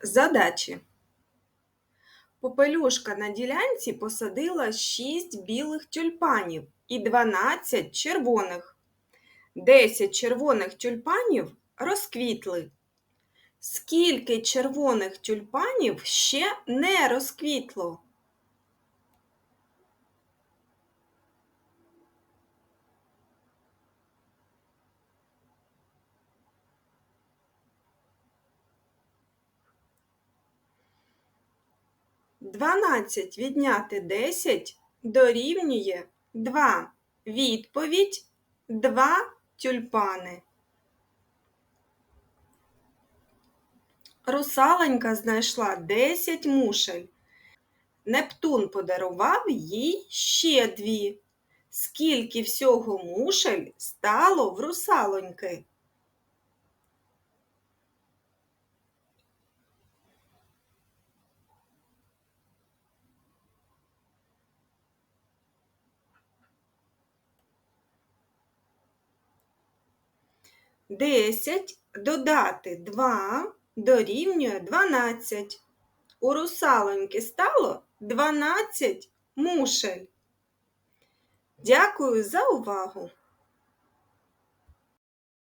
Задачі. Попелюшка на ділянці посадила 6 білих тюльпанів і 12 червоних. 10 червоних тюльпанів розквітли. Скільки червоних тюльпанів ще не розквітло? Дванадцять відняти десять дорівнює два. Відповідь два тюльпани. Русаленька знайшла 10 мушель. Нептун подарував їй ще дві. Скільки всього мушель стало в русалоньки? Десять додати 2 дорівнює дванадцять. У русалоньки стало дванадцять мушель. Дякую за увагу!